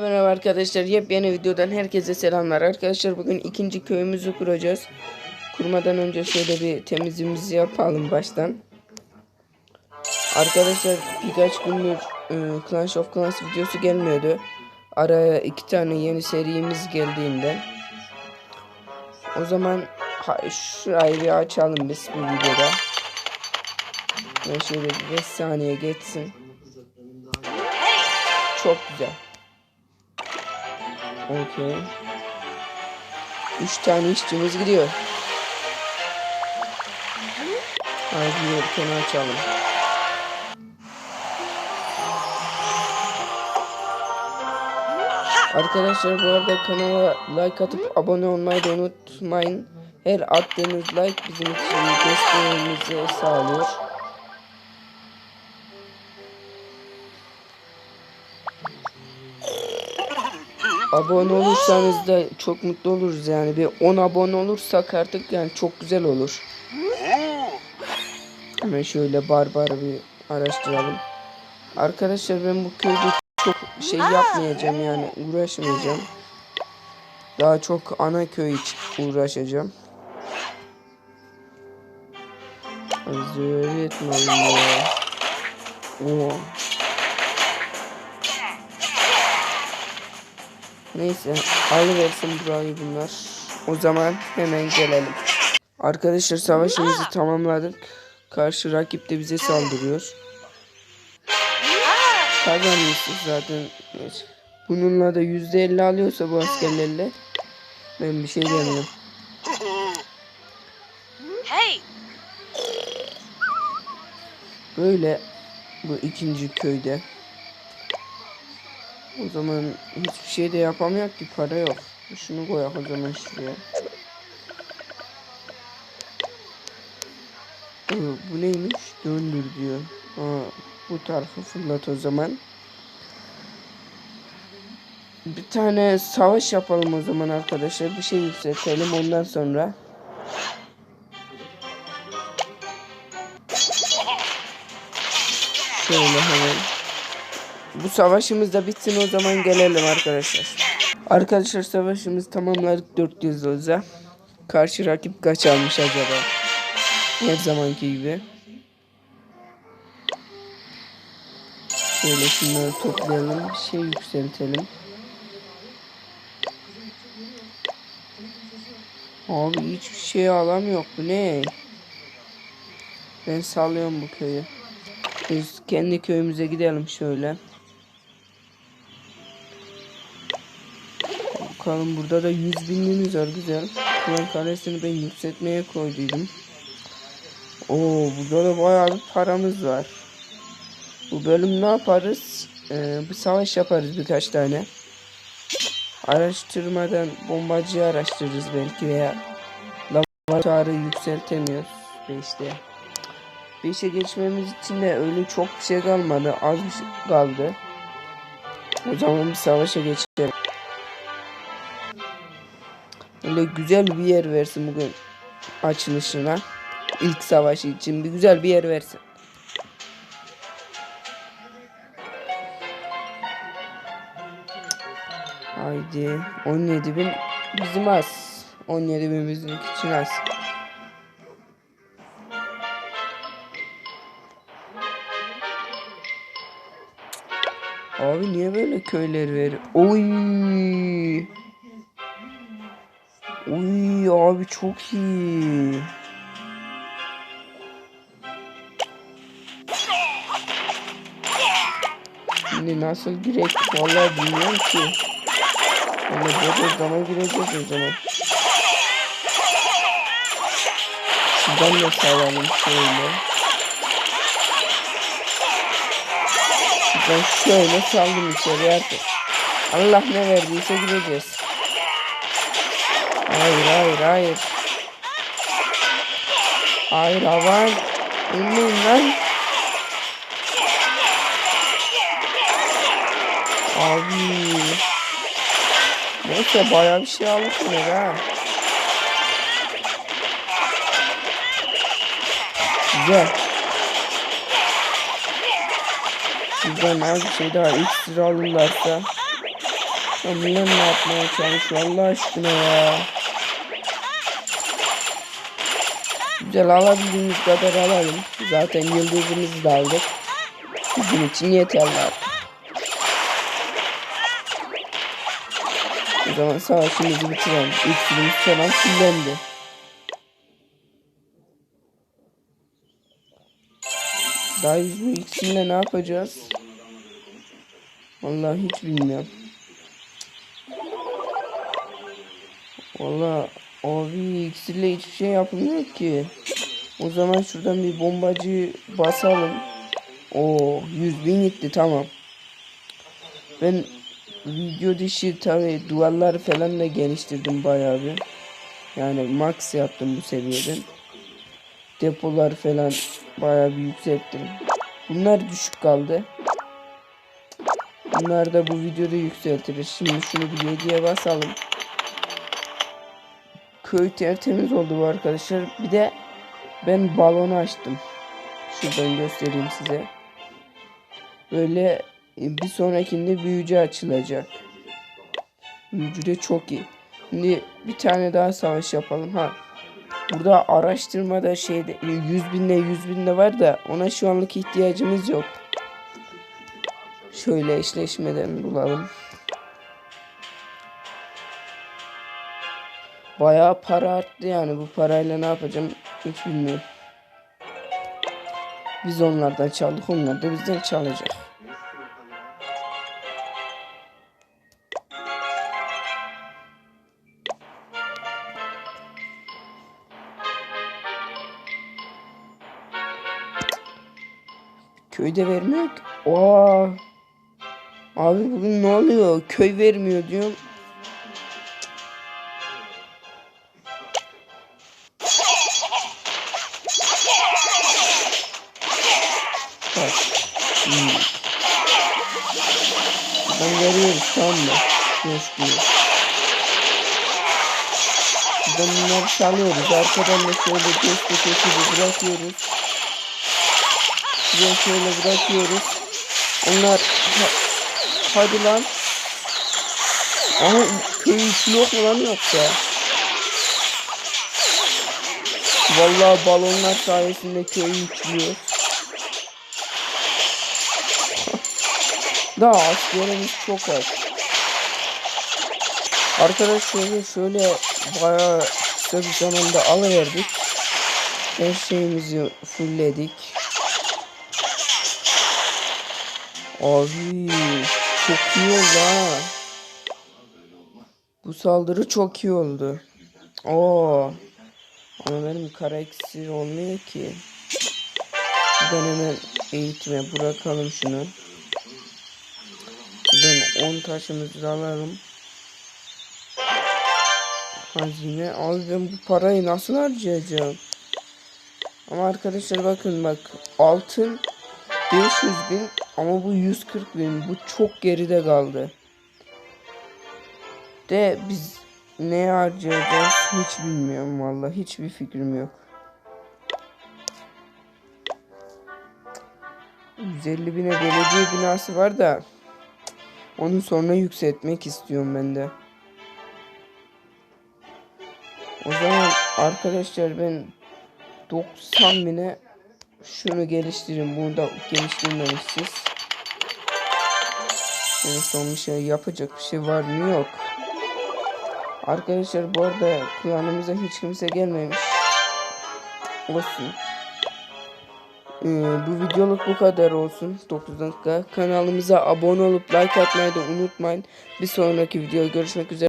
Merhaba arkadaşlar. Yepyeni videodan herkese selamlar. Arkadaşlar bugün ikinci köyümüzü kuracağız. Kurmadan önce şöyle bir temizliğimizi yapalım baştan. Arkadaşlar birkaç gündür e, Clash of Clans videosu gelmiyordu. Araya iki tane yeni serimiz geldiğinden o zaman ha, şurayı bir açalım biz bu videoda. Ve şöyle bir 5 saniye geçsin. Çok güzel Okey. Üç tane işçimiz gidiyor. Haydi yelkeni açalım. Arkadaşlar bu arada kanala like atıp abone olmayı da unutmayın. Her attığınız like bizim için desteğimizi sağlıyor. Abone olursanız da çok mutlu oluruz yani bir 10 abone olursak artık yani çok güzel olur. Hemen şöyle barbar bir araştıralım. Arkadaşlar ben bu köyde çok şey yapmayacağım yani uğraşmayacağım. Daha çok ana köy için uğraşacağım. Zürriyet mi ya? Oo. Neyse alıversin burayı bunlar. O zaman hemen gelelim. Arkadaşlar savaşımızı tamamladık. Karşı rakip de bize saldırıyor. Kazanmışız zaten. Bununla da %50 alıyorsa bu askerlerle ben bir şey demiyorum. Böyle bu ikinci köyde. O zaman hiçbir şey de yapamıyor ki para yok. Şunu koyak o zaman şuraya. Ee, bu neymiş? Döndür diyor. Ha, bu tarafa fırlat o zaman. Bir tane savaş yapalım o zaman arkadaşlar. Bir şey yükseltelim ondan sonra. Şöyle hemen. Bu savaşımız da bitsin o zaman gelelim arkadaşlar. Arkadaşlar savaşımız tamamladık 400 doza. Karşı rakip kaç almış acaba? Her zamanki gibi. Şöyle şunları toplayalım. Bir şey yükseltelim. Abi hiçbir şey alamıyor. Bu ne? Ben sallıyorum bu köyü. Biz kendi köyümüze gidelim şöyle. Bakalım burada da 100 binliğimiz var güzel. Klan kalesini ben yükseltmeye koyduydum. Oo burada da bayağı bir paramız var. Bu bölüm ne yaparız? Ee, bir savaş yaparız birkaç tane. Araştırmadan bombacıyı araştırırız belki veya laboratuvarı yükseltemiyoruz. Beşte. Beşe geçmemiz için de öyle çok bir şey kalmadı. Az bir şey kaldı. O zaman bir savaşa geçelim. Öyle güzel bir yer versin bugün açılışına. İlk savaşı için bir güzel bir yer versin. Haydi 17 bin bizim az. 17 bin bizim için az. Abi niye böyle köyler ver? Oy. Uy abi çok iyi. Şimdi nasıl girek vallahi bilmiyorum ki. Ama bodozlama gireceğiz o zaman. Şuradan da sağlayalım şöyle. Şuradan şöyle saldım içeri artık. Allah ne verdiyse gireceğiz. Hayır hayır hayır. Hayır havan. Ölmeyin lan. Abi. Neyse bayağı bir şey aldık yine ha. Güzel. Güzel az bir şey daha ekstra alırlarsa Ya bunlar ne yapmaya çalışıyor Allah aşkına ya. Güzel alabildiğimiz kadar alalım. Zaten yıldızımızı da aldık. Bizim için yeterli artık. O zaman savaşımızı bitirelim. İksirimiz falan fullendi. Daha biz bu iksirle ne yapacağız? Vallahi hiç bilmiyorum. Vallahi abi iksirle hiçbir şey yapılmıyor ki. O zaman şuradan bir bombacı basalım. O 100 bin gitti tamam. Ben video dışı tabi duvarları falan da geliştirdim bayağı bir. Yani max yaptım bu seviyeden. Depolar falan bayağı bir yükselttim. Bunlar düşük kaldı. Bunlar da bu videoda yükseltiriz. Şimdi şunu bir 7'ye basalım. Köy tertemiz oldu bu arkadaşlar. Bir de ben balonu açtım. Şuradan göstereyim size. Böyle bir sonrakinde büyücü açılacak. Büyücü de çok iyi. Şimdi bir tane daha savaş yapalım. Ha. Burada araştırmada şeyde 100 binde 100 binde var da ona şu anlık ihtiyacımız yok. Şöyle eşleşmeden bulalım. Bayağı para arttı yani bu parayla ne yapacağım hiç bilmiyorum. Biz onlardan çaldık onlar da bizden çalacak. Köyde vermiyor ki. Oha. Abi bugün ne oluyor? Köy vermiyor diyorum. Mı? Coşkuyu. Buradan bunları çalıyoruz. Arkadan da şöyle coşku coşku bırakıyoruz. Buraya şöyle bırakıyoruz. Onlar ha, hadi lan. Ama köy yok mu lan yoksa? Vallahi balonlar sayesinde köyü içiyor. Daha askerimiz çok az. Arkadaşlar şöyle bayağı kısa bir zamanda alıverdik. Her şeyimizi fullledik. Abi çok iyi oldu ha. Bu saldırı çok iyi oldu. Oo. Ama benim kara iksir olmuyor ki. Ben hemen eğitime bırakalım şunu. Ben 10 taşımızı alalım. Hazine. Abi ben bu parayı nasıl harcayacağım? Ama arkadaşlar bakın bak. Altın 500 bin ama bu 140 bin. Bu çok geride kaldı. De biz ne harcayacağız hiç bilmiyorum vallahi hiçbir fikrim yok. 150 bine belediye binası var da onu sonra yükseltmek istiyorum ben de. O zaman arkadaşlar ben 90 bine şunu geliştirin. Bunu da geliştirmemişsiniz. En son bir şey yapacak bir şey var mı yok. Arkadaşlar bu arada klanımıza hiç kimse gelmemiş. Olsun. Ee, bu videoluk bu kadar olsun. 9 dakika. Kanalımıza abone olup like atmayı da unutmayın. Bir sonraki videoda görüşmek üzere.